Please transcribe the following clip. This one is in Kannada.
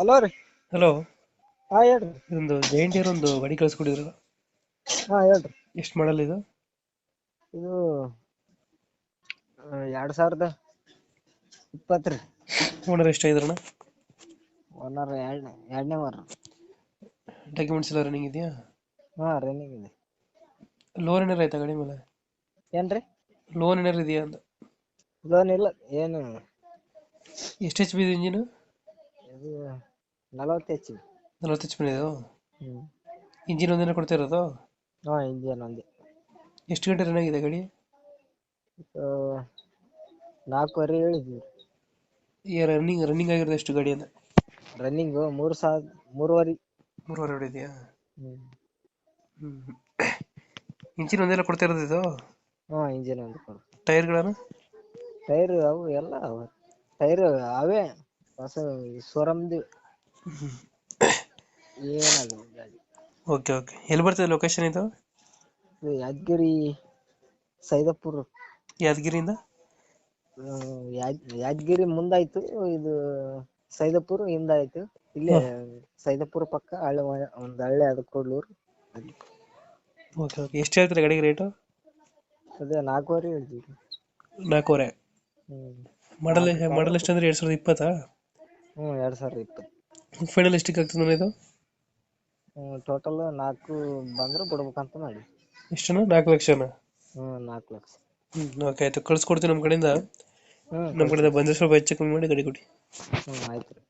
ಹಲೋ ರೀ. ಹಲೋ ಹಾ ಹೇಳ್ರಿ. ಇದೊಂದು ಜೈಂಟಿಯರ್ ಒಂದು ಗಾಡಿ ಕಳಿಸ್ಕೊಡಿದ್ರಲ್ಲ ಹಾ ಹೇಳ್ರಿ. ಎಷ್ಟು ಮಾಡಲ್ ಇದು? ಇದು ಎರಡ್ ಸಾವಿರದ ಇಪ್ಪತ್ತು ರೀ ಓನರ್ ಎಷ್ಟಾಗಿದ್ರಣ ಒನ್ನರ ಎರಡನೇ ಎರಡನೇ ವಾರ ಡಾಕ್ಯುಮೆಂಟ್ಸ್ ಎಲ್ಲ ರನ್ನಿಂಗ್ ಇದೆಯಾ? ಹಾ ರನ್ನಿಂಗ್ ಇದೆ. ಲೋನ್ ಏನಾರು ಆಯ್ತಾ ಗಾಡಿ ಮೇಲೆ? ಏನ್ರಿ? ಲೋನ್ ಏನಾರು ಇದೆಯಾ ಅಂತ? ಲೋನ್ ಇಲ್ಲ ಏನು ಎಷ್ಟು ಎಚ್ ಬಿ ಇಂಜಿನ್ ನಲವತ್ತು ಹೆಚ್ಚು ನಲವತ್ತು ಎಚ್ ಪಿ ಇದೆ ಹ್ಮ್. ಇಂಜಿನ್ ಒಂದೇನೆ ಕೊಡ್ತಾ ಇರೋದು? ಹಾ ಇಂಜಿನ್ ಒಂದೇ. ಎಷ್ಟು ಗಂಟೆ ರನ್ ಆಗಿದೆ ಗಾಡಿ? ಇದು ನಾಲ್ಕೂವರೆ ಹೇಳಿದ್ವಿ. ಈ ರನ್ನಿಂಗ್ ರನ್ನಿಂಗ್ ಆಗಿರೋದು ಎಷ್ಟು ಗಾಡಿ ಅಂತ ರನ್ನಿಂಗು ಮೂರು ಸಾವಿರ ಮೂರುವರೆ. ಮೂರುವರೆ ಹೊಡಿದೆಯಾ? ಹ್ಞೂ ಹ್ಞೂ ಇಂಜಿನ್ ಒಂದೆಲ್ಲ ಕೊಡ್ತಾ ಇರೋದು ಇದು? ಹಾಂ ಇಂಜಿನ್ ಒಂದು ಕೊಡು ಟೈರ್ಗಳನ್ನು? ಟೈರ್ ಅವು ಎಲ್ಲ ಅವ. ಟೈರ್ ಅವೇ ಹೊಸ ಶೋರಮ್ದು. ಏನಾಗಲ್ಲ ಗಾಡಿ. ಓಕೆ ಓಕೆ ಎಲ್ಲಿ ಬರ್ತದೆ ಲೊಕೇಶನ್ ಇದು? ಇದು ಯಾದಗಿರಿ ಸೈದಾಪುರ. ಯಾದಗಿರಿಯಿಂದ? ಆ, ಯಾದ್- ಯಾದಗಿರಿ ಮುಂದಾಯ್ತು ಇದು ಸೈದಾಪುರ ಹಿಂದಾಯ್ತು. ಇಲ್ಲಿ ಸೈದಾಪುರ ಪಕ್ಕ ಹಳ್ಳಿ ಮ- ಒಂದ್ ಹಳ್ಳಿ ಅದ ಕೊಡ್ಲೂರು. ಅಲ್ಲಿ. ಓಕೆ ಓಕೆ ಎಷ್ಟು ಹೇಳ್ತೀರಾ ಗಡಿಗೆ ರೇಟು ಅದೇ ನಾಲ್ಕುವರೆ ಹೇಳ್ತೀವಿ. ನಾಲ್ಕೂವರೆ. ಹ್ಮ್. ಮಾಡಲ್ ಮಾಡಲ್ ಎಷ್ಟು ಅಂದ್ರೆ ಎರಡು ಸಾವಿರದ ಇಪ್ಪತ್ತಾ? ಹ್ಞೂ ಎರಡ್ ಸಾವಿರದ ಇಪ್ಪತ್ತು. ಫೈನಲ್ ಎಷ್ಟಕ್ಕೆ ಆಗ್ತದೆ ನಾನು ಇದು? ಟೋಟಲ್ ನಾಲ್ಕು ಬಂದ್ರೆ ಕೊಡ್ಬೇಕಂತ ಮಾಡಿ. ಇಷ್ಟನ ನಾಲ್ಕು ಲಕ್ಷನ? ಹ್ಮ್ ನಾಲ್ಕು ಲಕ್ಷ. ಹ್ಞೂ ಓಕೆ ಆಯಿತು. ಕಳ್ಸ್ಕೊಡ್ತೀನಿ ನಮ್ಮ ಕಡೆಯಿಂದ. ಹ್ಮ್ ನಮ್ಮ ಕಡೆಯಿಂದ ಬಂದರೆ ಸ್ವಲ್ಪ ಹೆಚ್ಚು ಕಮ್ಮಿ ಮಾಡಿ ಗಡಿ ಕೊಡಿ. ಹ್ಮ್ ಆಯ್ತು ರೀ.